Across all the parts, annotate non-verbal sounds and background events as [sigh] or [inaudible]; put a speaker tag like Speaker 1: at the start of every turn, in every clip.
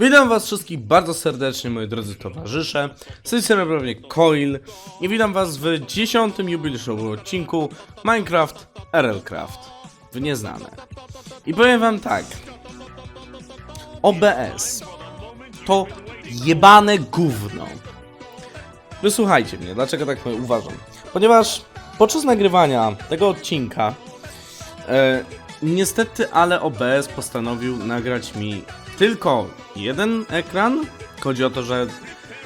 Speaker 1: Witam was wszystkich bardzo serdecznie, moi drodzy towarzysze. Z tej strony Coil i witam was w dziesiątym jubileuszowym odcinku Minecraft RLCraft w nieznane. I powiem wam tak. OBS to jebane gówno. Wysłuchajcie mnie, dlaczego tak uważam. Ponieważ podczas nagrywania tego odcinka E, niestety, ale OBS postanowił nagrać mi tylko jeden ekran. Chodzi o to, że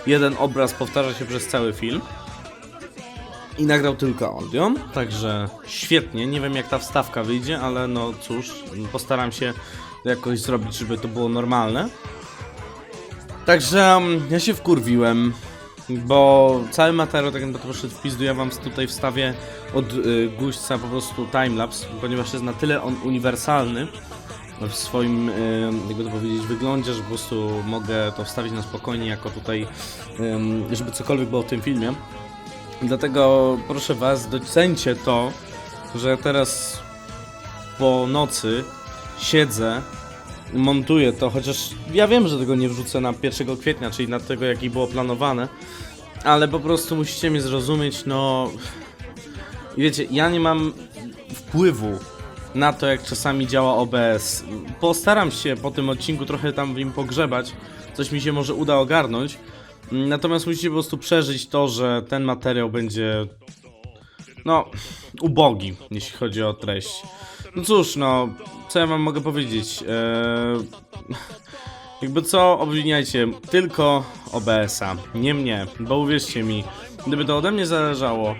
Speaker 1: jeden obraz powtarza się przez cały film. I nagrał tylko audio, także świetnie. Nie wiem jak ta wstawka wyjdzie, ale no cóż, postaram się jakoś zrobić, żeby to było normalne. Także mm, ja się wkurwiłem, bo cały materiał tak jakby troszkę wpizdu, ja wam tutaj wstawię od y, guźca po prostu timelapse, ponieważ jest na tyle on uniwersalny w swoim, jakby to powiedzieć, wyglądzie, że po prostu mogę to wstawić na spokojnie jako tutaj, żeby cokolwiek było w tym filmie. Dlatego proszę was, docencie to, że teraz po nocy siedzę, montuję to, chociaż ja wiem, że tego nie wrzucę na 1 kwietnia, czyli na tego, jaki było planowane, ale po prostu musicie mnie zrozumieć, no... I wiecie, ja nie mam wpływu na to, jak czasami działa OBS. Postaram się po tym odcinku trochę tam w nim pogrzebać, coś mi się może uda ogarnąć, natomiast musicie po prostu przeżyć to, że ten materiał będzie no, ubogi, jeśli chodzi o treść. No cóż, no, co ja wam mogę powiedzieć? Eee, jakby co, obwiniajcie tylko OBS-a, nie mnie, bo uwierzcie mi, gdyby to ode mnie zależało,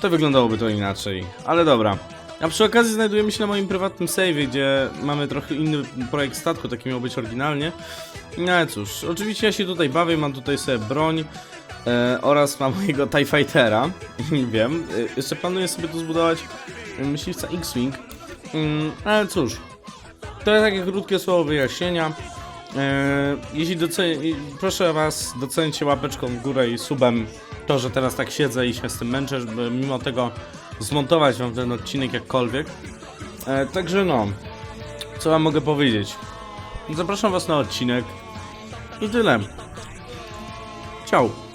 Speaker 1: to wyglądałoby to inaczej. Ale dobra. A przy okazji znajdujemy się na moim prywatnym save'ie, gdzie mamy trochę inny projekt statku, taki miał być oryginalnie. No ale cóż, oczywiście ja się tutaj bawię, mam tutaj sobie broń e, oraz mam [laughs] mojego TIE Fightera, [laughs] wiem. E, jeszcze planuję sobie tu zbudować e, myśliwca X-Wing, mm, ale cóż, to jest takie krótkie słowo wyjaśnienia. E, jeśli doceni, proszę was, docencie łapeczką w górę i subem to, że teraz tak siedzę i się z tym męczę, żeby mimo tego zmontować wam ten odcinek jakkolwiek. E, także no, co wam mogę powiedzieć? Zapraszam was na odcinek i tyle. Ciao.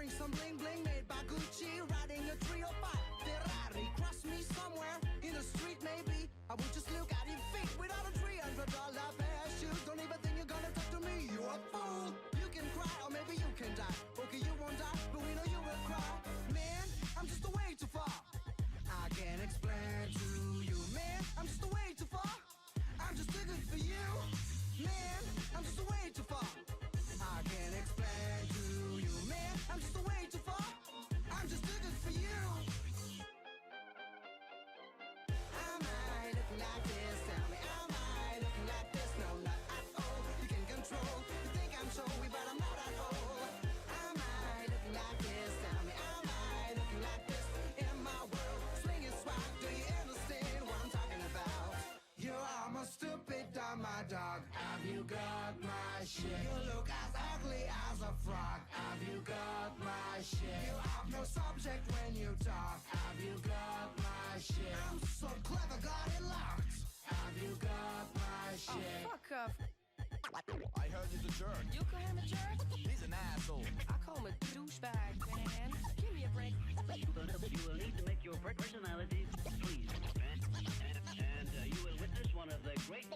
Speaker 2: wearing some bling bling made by Gucci, riding a 305 Ferrari. Cross me somewhere in the street, maybe. I would just look at your feet without a $300 pair of shoes. Don't even think you're gonna talk to me, you a fool. You can cry, or maybe you can die. Okay, you won't die, but we know you will cry. Man, I'm just way too far. I can't explain to you, man. I'm just away. Shit? You have no subject when you talk. Have you got my shit? I'm so clever, got it locked. Have you got my shit?
Speaker 3: Fuck off. I heard
Speaker 4: he's a jerk.
Speaker 3: You call him a jerk? He's
Speaker 4: an asshole.
Speaker 3: I call him a douchebag, man. Give me a break.
Speaker 5: You will need to make your per- personality pleased. And, and uh, you will witness one of the great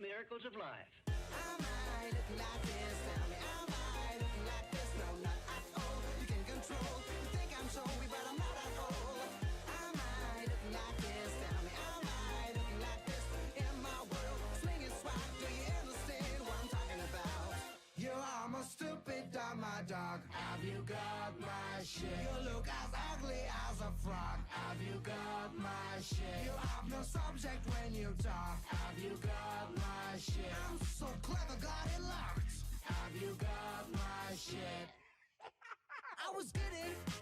Speaker 5: miracles of life.
Speaker 2: Am I looking like this? Tell me, am I looking like this? No, not my world, slinging swag. Do you understand what I'm talking about? You are my stupid dumb, my dog. Have you got my shit? You look as ugly as a frog. Have you got my shit? You have no subject when you talk. Have you got my shit? I'm so clever, got it locked. Have you got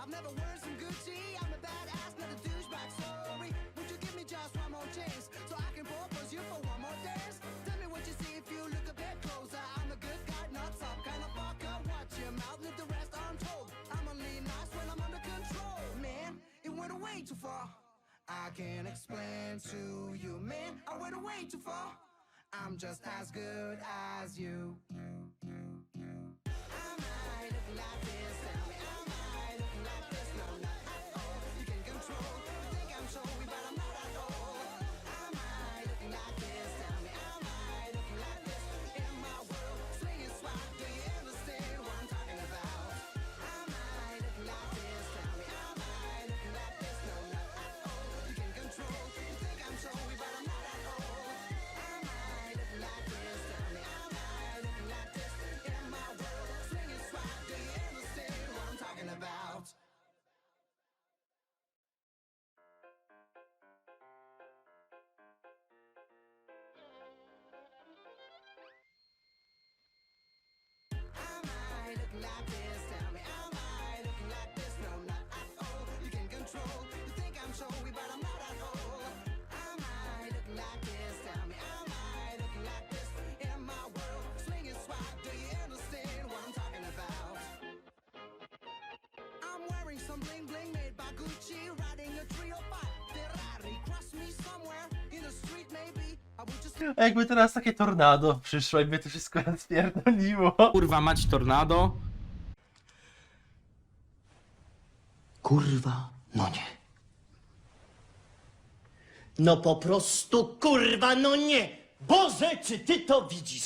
Speaker 2: I've never worn some Gucci. I'm a badass, not a douchebag. Sorry. Would you give me just one more chance so I can propose you for one more dance? Tell me what you see if you look a bit closer. I'm a good guy, not some kind of fucker. Watch your mouth, leave the rest untold. I'm only nice when I'm under control. Man, it went way too far. I can't explain to you, man. I went way too far. I'm just as good as you. Am
Speaker 6: jakby teraz takie tornado przyszło i by to wszystko rozpierdoliło.
Speaker 1: Kurwa mać tornado.
Speaker 7: Kurwa, no nie. No po prostu kurwa, no nie. Boże, czy ty to widzisz?